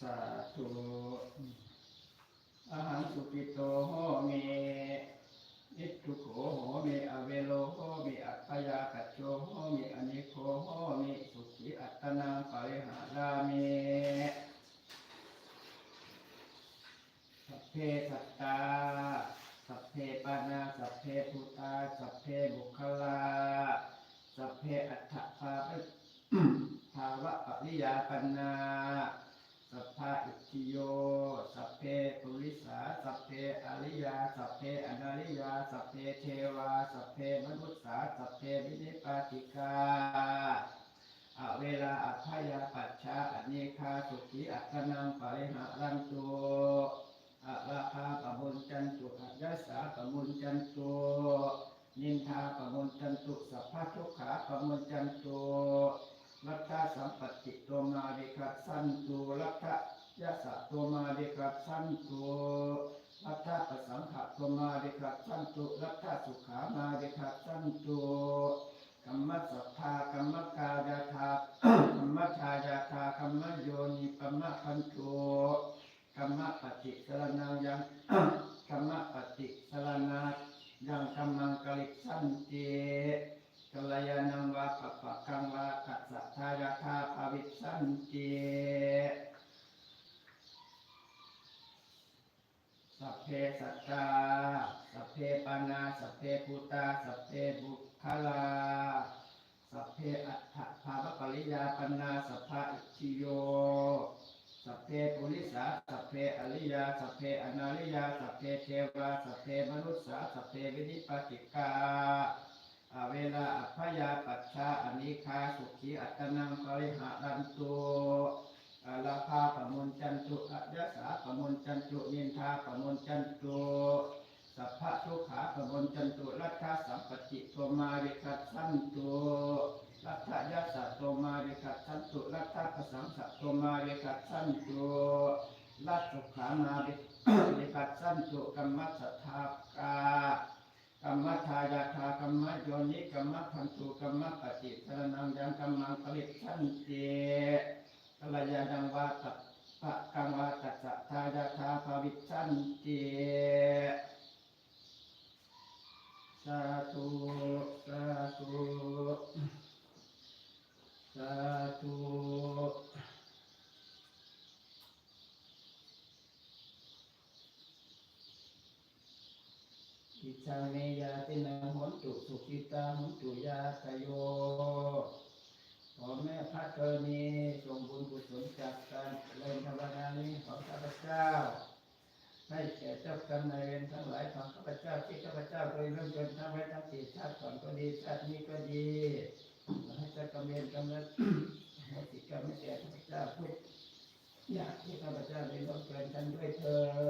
สาธุอาหังสุกิโตโหเมนิจุโขโหเมอเวโลโหเมอัปยากัจโจโหเมอนิโคโหเมสุขีอัตนาปริหารามสัพเพสัตตา สัพเพปานา สัพเพภูตา สัพเพบุคลา สัพเพอัฏฐภาภาวะปริยาปนา สัพพะอิทิโย สัพเพปุริสา สัพเพอริยา สัพเพอนาริยา สัพเพเทวา สัพเพมนุษสา สัพเพวินิปาติกาอเวลาอัพยาปัชชาอเนคาสุขีอัตนังปริหารันตุอะราคาปะมุนจันตุอัจสาปะมุนจันตุนินทาปะมุนจันตุสัพพะทุกขาปะมุนจันตุรัตถาสัมปติโต มาวิคัสสันตุรัตถยะสะโตมาวิคัสสันตุรัตถะปสังขะโตมาวิคัสสันตุรัตถะสุขามาวิคัสสันตุกัมมัสสัทธากัมมกายาธากัมมชายาธากัมมโยนิกัมมพันโตกัมมปฏิสรณังยังกัมมปฏิสรณายังกัมมังกลิสันติ กัลยาณังวาปะปะกังวากัสสะทายาธาภวิสันติสัพเพสัตตา สัพเพปานา สัพเพภูตา สัพเพบุคลา สัพเพอัฏฐภาวะปริยาปนา สัพพะอิทธิโย สัพเพปุริสา สัพเพอริยา สัพเพอนาริยา สัพเพเทวา สัพเพมนุษสา สัพเพวินิปติกา ยาปัชชาอนิคาสุขีอัตนังปริหารันตุอาลาภาปมุนจันตุอัจยสาปมุนจันตุยินทาปมุนจันตุสัพพะทุขาปมุนจันตุรัตถสัมปติโตมาวิคัสสันตุรัตถยัสสะโตมาวิคัสสันตุรัตถะสังสะโตมาวิคัสสันตุรัตสุขามาวิวิคัสสันตุกัมมัสสทากา มัทายาทากัมมะโยนิกัมมะพันธุกัมมะปฏิสรนังยังกัมมังปริตสันเตกัลยาณังวาตัปปะกังวาตัสสะทายาทาภาวิสันเตสาธุสาธุสา ธุอิจังเมยาตินังหนตุสุขิตาหนตุยาตโยขอแม่พระกรณีทรงบุญกุศลจากการเล่นธรรมดานี้ของข้าพเจ้า ให้แก่เจ้ากรรมนายเวรทั้งหลายของข้าพเจ้าที่ข้าพเจ้าโดยเริ่มจนทั้งไว้ทั้งสี่ชาติก่อนก็ดีชาตินี้ก็ดีให้เจ้ากรรมเวรกรรมนั้นให้ติดกรรมให้แก่ข้าพเจ้าทุกอยางที่ข้าพเจ้าได้ร่วมกินกันด้วยเถิด